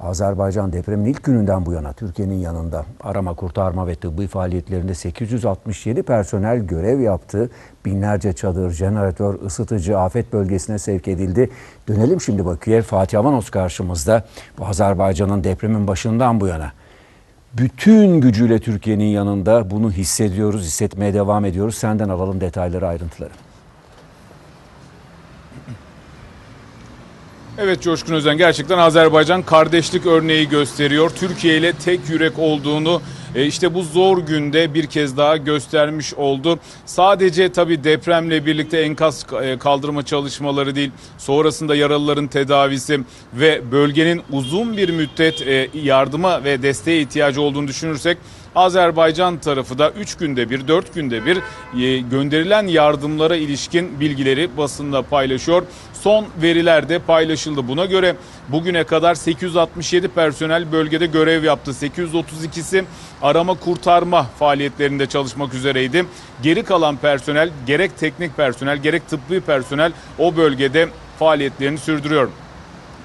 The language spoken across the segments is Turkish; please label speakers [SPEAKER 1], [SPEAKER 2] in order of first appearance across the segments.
[SPEAKER 1] Azerbaycan depremin ilk gününden bu yana Türkiye'nin yanında arama, kurtarma ve tıbbi faaliyetlerinde 867 personel görev yaptı. Binlerce çadır, jeneratör, ısıtıcı afet bölgesine sevk edildi. Dönelim şimdi Bakü'ye. Fatih Avanos karşımızda. Bu Azerbaycan'ın depremin başından bu yana bütün gücüyle Türkiye'nin yanında bunu hissediyoruz, hissetmeye devam ediyoruz. Senden alalım detayları, ayrıntıları.
[SPEAKER 2] Evet Coşkun Özen gerçekten Azerbaycan kardeşlik örneği gösteriyor. Türkiye ile tek yürek olduğunu e, işte bu zor günde bir kez daha göstermiş oldu. Sadece tabii depremle birlikte enkaz e, kaldırma çalışmaları değil, sonrasında yaralıların tedavisi ve bölgenin uzun bir müddet e, yardıma ve desteğe ihtiyacı olduğunu düşünürsek Azerbaycan tarafı da 3 günde bir, 4 günde bir e, gönderilen yardımlara ilişkin bilgileri basında paylaşıyor. Son veriler de paylaşıldı. Buna göre bugüne kadar 867 personel bölgede görev yaptı. 832'si arama kurtarma faaliyetlerinde çalışmak üzereydi. Geri kalan personel gerek teknik personel gerek tıbbi personel o bölgede faaliyetlerini sürdürüyor.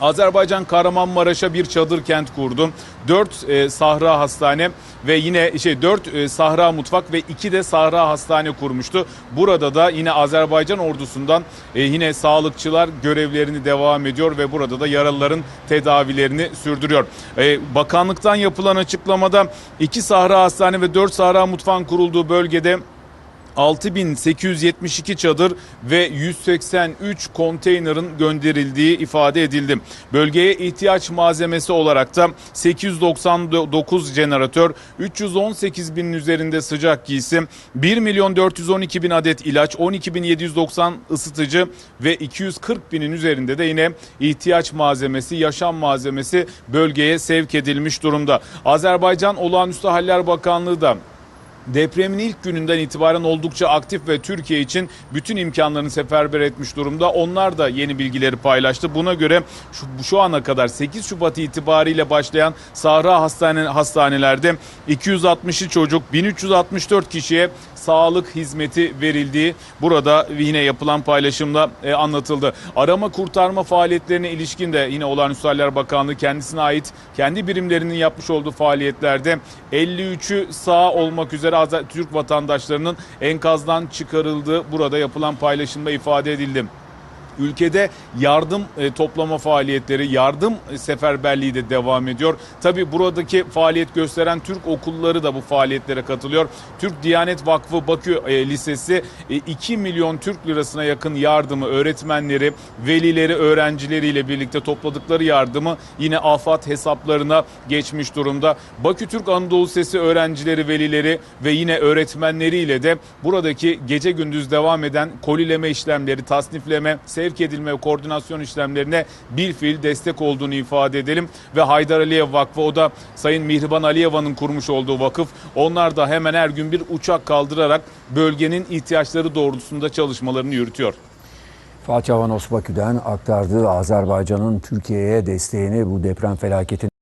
[SPEAKER 2] Azerbaycan Kahramanmaraş'a bir çadır kent kurdu. 4 e, Sahra Hastane ve yine şey 4 e, Sahra Mutfak ve 2 de Sahra Hastane kurmuştu. Burada da yine Azerbaycan ordusundan e, yine sağlıkçılar görevlerini devam ediyor ve burada da yaralıların tedavilerini sürdürüyor. E, bakanlıktan yapılan açıklamada 2 Sahra Hastane ve 4 Sahra Mutfağın kurulduğu bölgede 6872 çadır ve 183 konteynerin gönderildiği ifade edildi. Bölgeye ihtiyaç malzemesi olarak da 899 jeneratör, 318 binin üzerinde sıcak giysi, 1 milyon 412 bin adet ilaç, 12 bin 790 ısıtıcı ve 240 binin üzerinde de yine ihtiyaç malzemesi, yaşam malzemesi bölgeye sevk edilmiş durumda. Azerbaycan Olağanüstü Haller Bakanlığı da Depremin ilk gününden itibaren oldukça aktif ve Türkiye için bütün imkanlarını seferber etmiş durumda. Onlar da yeni bilgileri paylaştı. Buna göre şu, şu ana kadar 8 Şubat itibariyle başlayan Sahra hastane, hastanelerde 260'ı çocuk 1364 kişiye sağlık hizmeti verildiği burada yine yapılan paylaşımda e, anlatıldı. Arama kurtarma faaliyetlerine ilişkin de yine Olağanüstü Haller Bakanlığı kendisine ait kendi birimlerinin yapmış olduğu faaliyetlerde 53'ü sağ olmak üzere Türk vatandaşlarının enkazdan çıkarıldığı burada yapılan paylaşımda ifade edildi. Ülkede yardım e, toplama faaliyetleri, yardım seferberliği de devam ediyor. Tabi buradaki faaliyet gösteren Türk okulları da bu faaliyetlere katılıyor. Türk Diyanet Vakfı Bakü e, Lisesi e, 2 milyon Türk lirasına yakın yardımı öğretmenleri, velileri, öğrencileriyle birlikte topladıkları yardımı yine afat hesaplarına geçmiş durumda. Bakü Türk Anadolu Sesi öğrencileri, velileri ve yine öğretmenleriyle de buradaki gece gündüz devam eden kolileme işlemleri, tasnifleme, edilme ve koordinasyon işlemlerine bir fiil destek olduğunu ifade edelim. Ve Haydar Aliyev Vakfı o da Sayın Mihriban Aliyeva'nın kurmuş olduğu vakıf. Onlar da hemen her gün bir uçak kaldırarak bölgenin ihtiyaçları doğrultusunda çalışmalarını yürütüyor.
[SPEAKER 1] Fatih Avanos Bakü'den aktardığı Azerbaycan'ın Türkiye'ye desteğini bu deprem felaketinin